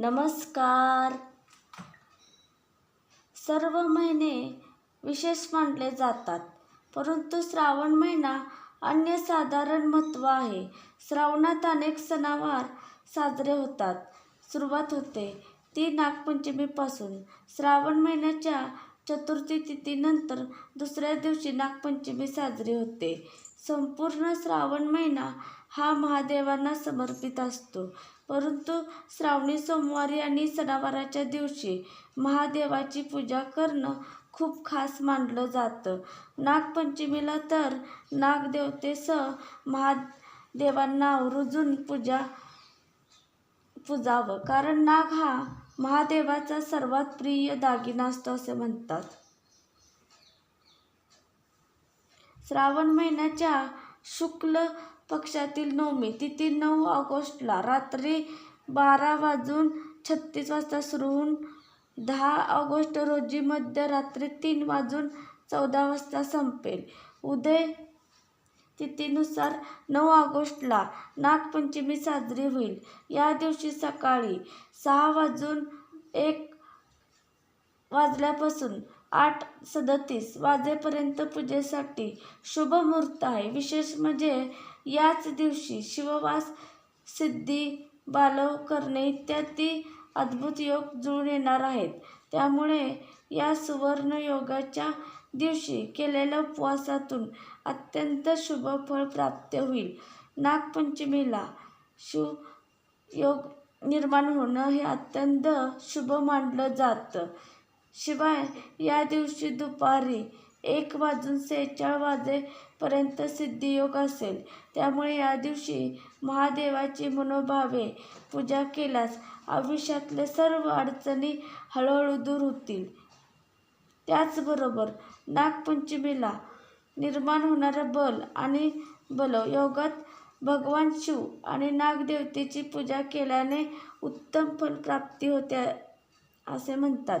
नमस्कार. सर्व महिने विशेष मानले जातात परंतु श्रावण महिना अन्य साधारण महत्त्व आहे. श्रावणात अनेक सणावार साजरे होतात. सुरुवात होते ती नागपंचमीपासून. श्रावण महिन्याच्या चतुर्थी तिथीनंतर दुसऱ्या दिवशी नागपंचमी साजरी होते. संपूर्ण श्रावण महिना हा महादेवांना समर्पित असतो. परंतु श्रावणी सोमवारी आणि सणावाराच्या दिवशी महादेवाची पूजा करणं खूप खास मानलं जातं. नागपंचमीला तर नागदेवतेसह महादेवांना आवर्जून पूजा पूजावं. कारण नाग हा महादेवाचा सर्वात प्रिय दागिना असतो असे म्हणतात. श्रावण महिन्याच्या शुक्ल पक्षातील नवमी तिथी नऊ ऑगस्टला रात्री बारा वाजून छत्तीस वाजता सुरू होऊन दहा ऑगस्ट रोजी मध्यरात्री तीन वाजून चौदा वाजता संपेल. उदय तिथीनुसार नऊ ऑगस्टला नागपंचमी साजरी होईल. या दिवशी सकाळी सहा वाजून एक वाजल्यापासून आठ सदतीस वाजेपर्यंत पूजेसाठी शुभ मुहूर्त आहे. विशेष म्हणजे याच दिवशी शिववास सिद्धी बालव करणे इत्यादी अद्भुत योग जुळून येणार आहेत. त्यामुळे या सुवर्ण योगाच्या दिवशी केलेल्या उपवासातून अत्यंत शुभ फळ प्राप्त होईल. नागपंचमीला शिवयोग निर्माण होणं हे अत्यंत शुभ मानलं जातं. शिवाय या दिवशी दुपारी एक वाजून सेहेचाळ वाजेपर्यंत सिद्धियोग असेल. त्यामुळे या दिवशी महादेवाची मनोभावे पूजा केल्यास आयुष्यातले सर्व अडचणी हळूहळू दूर होतील. त्याचबरोबर नागपंचमीला निर्माण होणारं बल आणि बल योगात भगवान शिव आणि नागदेवतेची पूजा केल्याने उत्तम फलप्राप्ती होते असे म्हणतात.